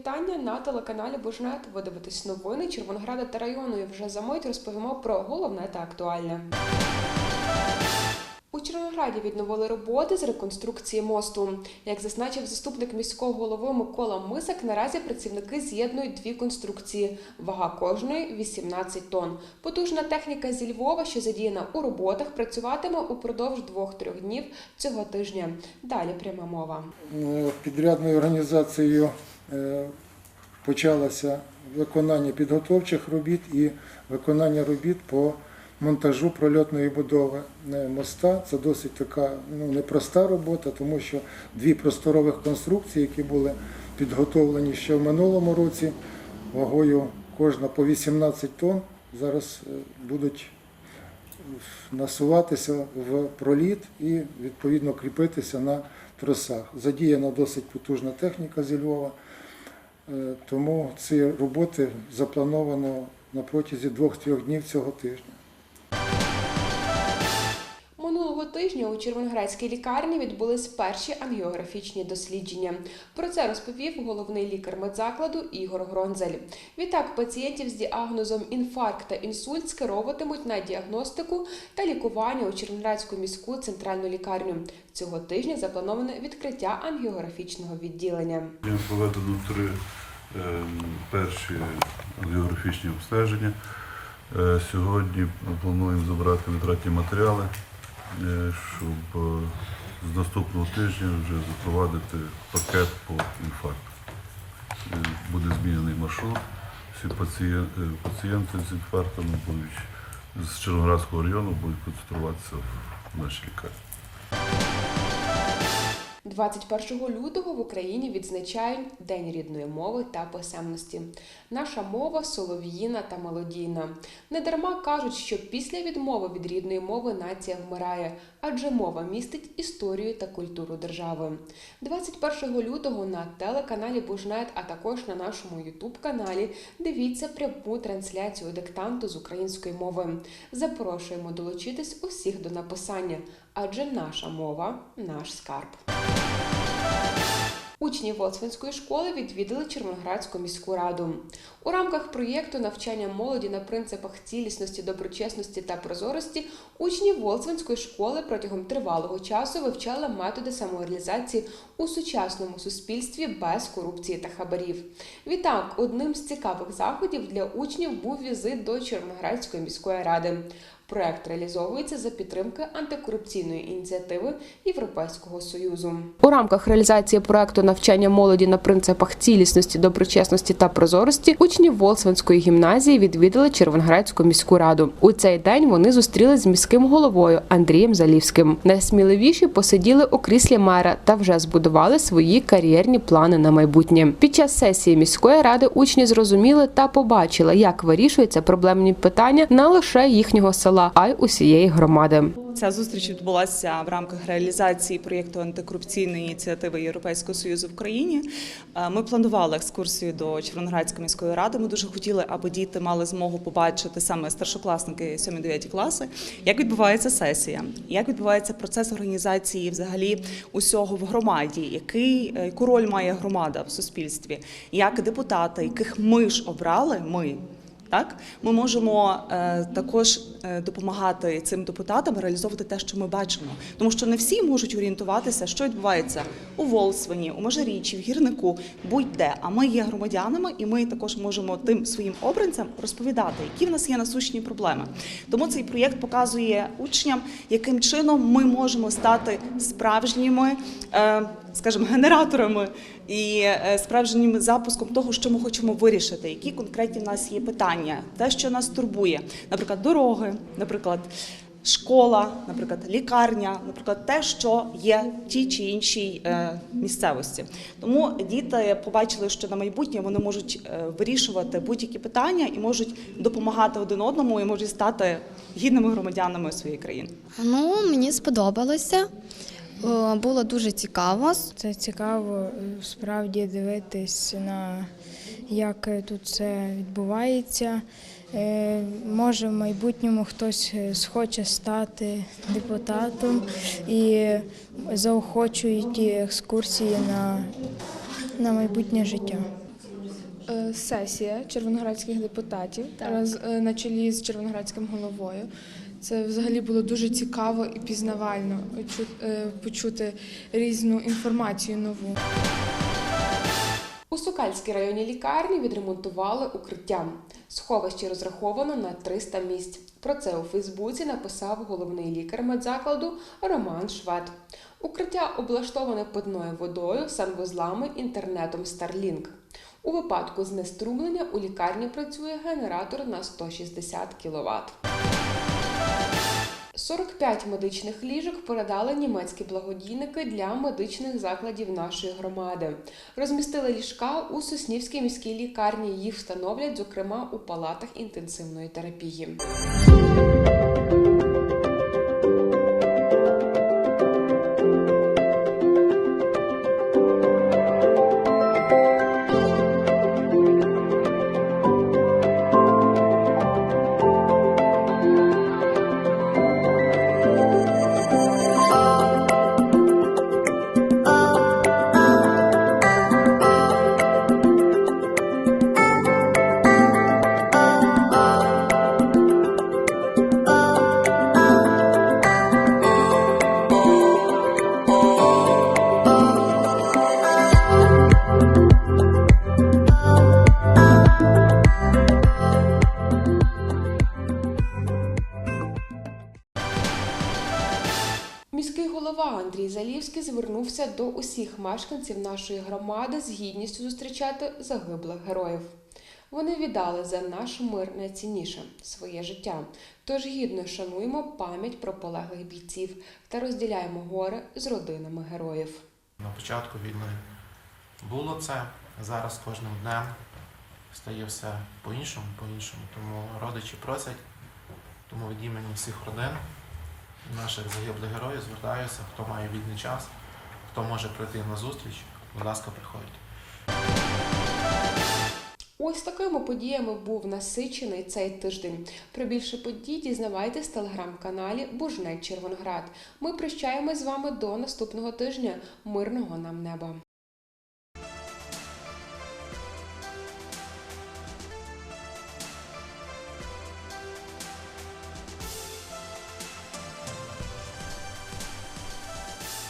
вітання на телеканалі Божнет. Ви дивитесь новини Червонограда та району. І вже за мить розповімо про головне та актуальне. У Червонограді відновили роботи з реконструкції мосту. Як зазначив заступник міського голови Микола Мисак, наразі працівники з'єднують дві конструкції. Вага кожної 18 тонн. Потужна техніка зі Львова, що задіяна у роботах, працюватиме упродовж двох-трьох днів цього тижня. Далі пряма мова. Е, підрядною організацією почалося виконання підготовчих робіт і виконання робіт по монтажу прольотної будови е, моста. Це досить така ну, непроста робота, тому що дві просторових конструкції, які були підготовлені ще в минулому році, вагою кожна по 18 тонн, зараз е, будуть насуватися в проліт і відповідно кріпитися на тросах. Задіяна досить потужна техніка зі Львова, е, тому ці роботи заплановано на протязі двох-трьох днів цього тижня. Минулого тижня у Червоноградській лікарні відбулись перші ангіографічні дослідження. Про це розповів головний лікар медзакладу Ігор Гронзель. Відтак пацієнтів з діагнозом інфаркт та інсульт скеровуватимуть на діагностику та лікування у Червоноградську міську центральну лікарню. Цього тижня заплановане відкриття ангіографічного відділення. Є проведено три е, перші географічні обстеження. Е, Сьогодні плануємо забрати витратні матеріали, е, щоб е, з наступного тижня вже запровадити пакет по інфаркту. Буде змінений маршрут. Всі пацієнти, з інфарктами будуть з Червоноградського району будуть концентруватися в нашій лікарні. 21 лютого в Україні відзначають День рідної мови та писемності. Наша мова солов'їна та мелодійна. Недарма кажуть, що після відмови від рідної мови нація вмирає, адже мова містить історію та культуру держави. 21 лютого на телеканалі Бужнет, а також на нашому Ютуб-каналі дивіться пряму трансляцію диктанту з української мови. Запрошуємо долучитись усіх до написання, адже наша мова наш скарб. Учні Волцвинської школи відвідали Червоноградську міську раду. У рамках проєкту навчання молоді на принципах цілісності, доброчесності та прозорості учні Волцвинської школи протягом тривалого часу вивчали методи самореалізації у сучасному суспільстві без корупції та хабарів. Відтак, одним з цікавих заходів для учнів був візит до Червоноградської міської ради. Проект реалізовується за підтримки антикорупційної ініціативи Європейського союзу. У рамках реалізації проекту навчання молоді на принципах цілісності, доброчесності та прозорості учні Волсванської гімназії відвідали Червоноградську міську раду. У цей день вони зустрілись з міським головою Андрієм Залівським. Найсміливіші посиділи у кріслі мера та вже збудували свої кар'єрні плани на майбутнє. Під час сесії міської ради учні зрозуміли та побачили, як вирішуються проблемні питання не лише їхнього села, а й усієї громади. Ця зустріч відбулася в рамках реалізації проєкту антикорупційної ініціативи Європейського союзу в країні. Е, Ми планували екскурсію до Червоноградської міської ради. Ми дуже хотіли, аби діти мали змогу побачити саме старшокласники 7-9 класи, як відбувається сесія, як відбувається процес організації взагалі усього в громаді, який е, яку роль має громада в суспільстві, як депутати, яких ми ж обрали, ми. Так, ми можемо е, також е, допомагати цим депутатам реалізовувати те, що ми бачимо, тому що не всі можуть орієнтуватися, що відбувається у Волсвені, у Межирічі, в гірнику, будь-де. А ми є громадянами, і ми також можемо тим своїм обранцям розповідати, які в нас є насущні проблеми. Тому цей проєкт показує учням, яким чином ми можемо стати справжніми, е, скажімо, генераторами і е, справжнім запуском того, що ми хочемо вирішити, які конкретні в нас є питання, те, що нас турбує, наприклад, дороги, наприклад. Школа, наприклад, лікарня, наприклад, те, що є в тій чи іншій е, місцевості. Тому діти побачили, що на майбутнє вони можуть е, вирішувати будь-які питання і можуть допомагати один одному і можуть стати гідними громадянами своєї країни. Ну, мені сподобалося. Е, Було дуже цікаво. Це цікаво е, справді дивитись на як е, тут це відбувається. Може, в майбутньому хтось схоче стати депутатом і заохочують ті екскурсії на, на майбутнє життя. сесія червоноградських депутатів Так. на чолі з червоноградським головою. Це взагалі було дуже цікаво і пізнавально е, почути різну інформацію нову. У Сокальській районній лікарні відремонтували укриття. Сховище розраховано на 300 місць. Про це у Фейсбуці написав головний лікар медзакладу Роман Швед. Укриття облаштоване питною водою, санвузлами, інтернетом Starlink. У випадку знеструмлення у лікарні працює генератор на 160 кВт. 45 медичних ліжок передали німецькі благодійники для медичних закладів нашої громади. Розмістили ліжка у Соснівській міській лікарні. Їх встановлять, зокрема, у палатах інтенсивної терапії. Звернувся до усіх мешканців нашої громади з гідністю зустрічати загиблих героїв. Вони віддали за наш мир найцінніше своє життя. Тож гідно шануємо пам'ять про полеглих бійців та розділяємо горе з родинами героїв. На початку війни було це, зараз кожним днем стає все по-іншому, по-іншому. Тому родичі просять, тому від імені всіх родин наших загиблих героїв звертаюся, хто має вільний час, хто може прийти на зустріч, будь ласка, приходьте. Ось такими подіями був насичений цей тиждень. Про більше подій дізнавайтесь в телеграм-каналі Бужнець Червоноград. Ми прощаємось з вами до наступного тижня. Мирного нам неба!